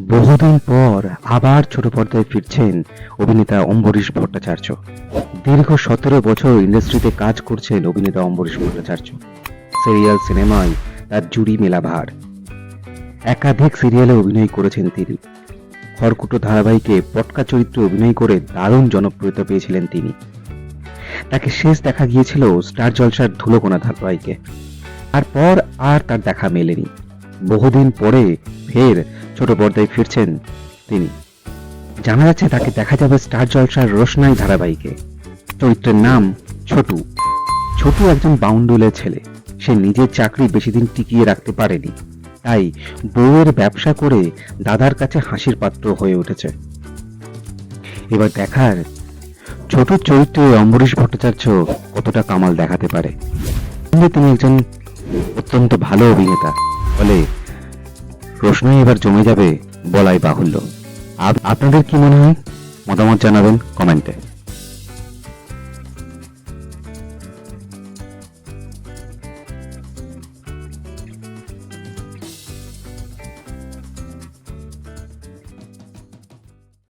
বহুদিন পর আবার ছোট পর্দায় ফিরছেন অভিনেতা অম্বরীশ ভট্টাচার্য। দীর্ঘ সতেরো বছর ইন্ডাস্ট্রিতে কাজ করছেন অভিনেতা অম্বরীশ ভট্টাচার্য। সিরিয়াল, সিনেমায় তার জুড়ি মেলা ভার একাধিক সিরিয়ালে অভিনয় করেছেন তিনি। খড়কুটো ধারাবাহিকে পটকা চরিত্রে অভিনয় করে দারুণ জনপ্রিয়তা পেয়েছিলেন তিনি। তাকে শেষ দেখা গিয়েছিল স্টার জলসার ধুলোকোনা ধারাবাহিকে। তারপর আর তার দেখা মেলেনি। বহুদিন পরে ফের ছোট পর্দায় ফিরছেন তিনি। জানা যাচ্ছে তাকে দেখা যাবে স্টার জলসার রোশনাই ধারাবাহিকে। চরিত্রের নাম ছোটু। ছোটু একজন বাউন্ডুলের ছেলে। সে নিজের চাকরি বেশি দিন টিকিয়ে রাখতে পারেনি। তাই বউয়ের ব্যবসা করে দাদার কাছে হাসির পাত্র হয়ে উঠেছে। এবার দেখার ছোট চরিত্রে অম্বরীশ ভট্টাচার্য কতটা কামাল দেখাতে পারে। তিনি একজন অত্যন্ত ভালো অভিনেতা। ফলে প্রশ্নই এবার জমে যাবে বলাই বাহুল্য। আপনাদের কি মনে হয়? মতামত জানাবেন কমেন্টে।